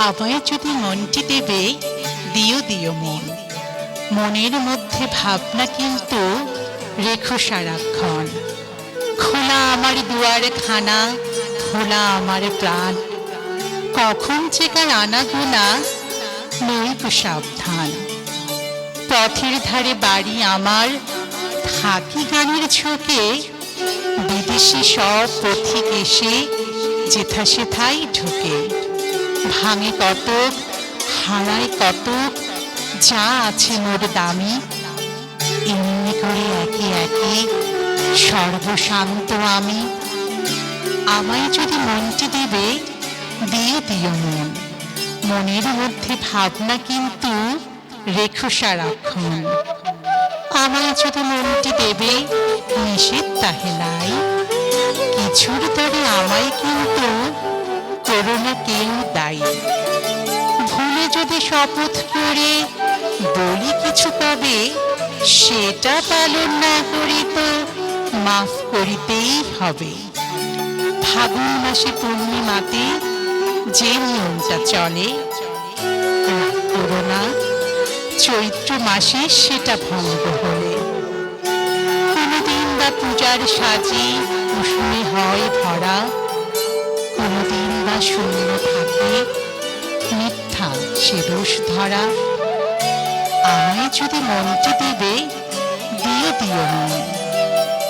আমায় যদি মনটি দেবে, দিও দিও মন। মনের মধ্যে ভাবনা কিন্তু রেখো সারাক্ষণ। খোলা আমার দুয়ার খানা, খোলা আমার প্রাণ। কখন যে কার আনা গোনা নইব সাবধান। পথের ধারে বাড়ি আমার, থাকি গানের ঝোঁকে। বিদেশি সব পথিক এসে, যেথা সেথাই ঢুকে। ভাঙে কতক হারায় কতক যা আছে মোর দামি, এমনি করে একে একে সর্বশান্ত আমি। আমায় যদি মনটি দেবে, দিয়ে দিও মন। মনের মধ্যে ভাবনা কিন্তু রেখো সারাক্ষণ। আমায় যদি মনটি দেবে, নিষেধ তাহে নাই। কিছুর তরে আমায় কিন্তু করোনা কেউ দায়ী ভুলে যদি শপথ করে বলি কিছু পাবে সেটা পালন না করি তো মাফ করিতেই হবে। ফাগুন মাসে পূর্ণিমাতে যে নিয়মটা চলে, রাগ করো না। চৈত্র মাসে সেটা ভঙ্গ হলে। কোনোদিন বা পূজার সাজি কুসুমে হয় ভরা। কোনোদিন বা শূন্য থাকবে মিথ্যা সে দোষ ধরা। আমায় যদি মনটি দেবে, দিয়ে দিও মন।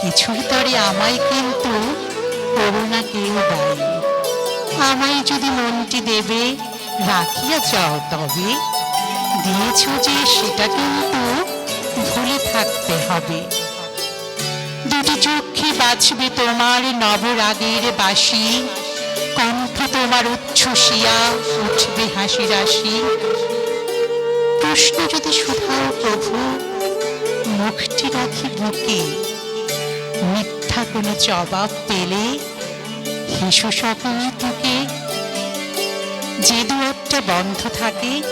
কিছুর তরে আমায় কিন্তু করোনা কেউ দায়ী। আমায় যদি মনটি দেবে, রাখিয়া যাও তবে। দিয়েছ যে সেটা কিন্তু ভুলে থাকতে হবে। দুটি চক্ষে বাঁচবে তোমার নবরাগের বাসি। কণ্ঠ তোমার উচ্ছ্বসিয়া, উঠবে হাসি রাশি। প্রশ্ন যদি শুধাও প্রভু, মুখটি রাখি বুকে। মিথ্যা কোনো জবাব পেলে হেসো সকল তোকে। যে দুয়ারটা বন্ধ থাকে,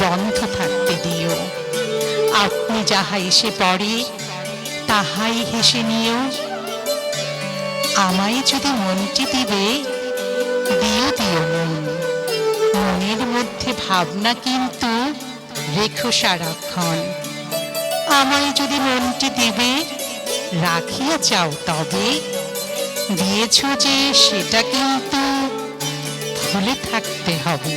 বন্ধ থাকতে দিও। আপনি যাহা এসে পড়ে, তাহাই হেসে নিও। আমায় যদি মনটি দিবে ভাবনা কিন্তু রেখো সারাক্ষণ। আমায় যদি মনটি দেবে, রাখিয়া চাও তবে। দিয়েছ যে সেটা কিন্তু ভুলে থাকতে হবে।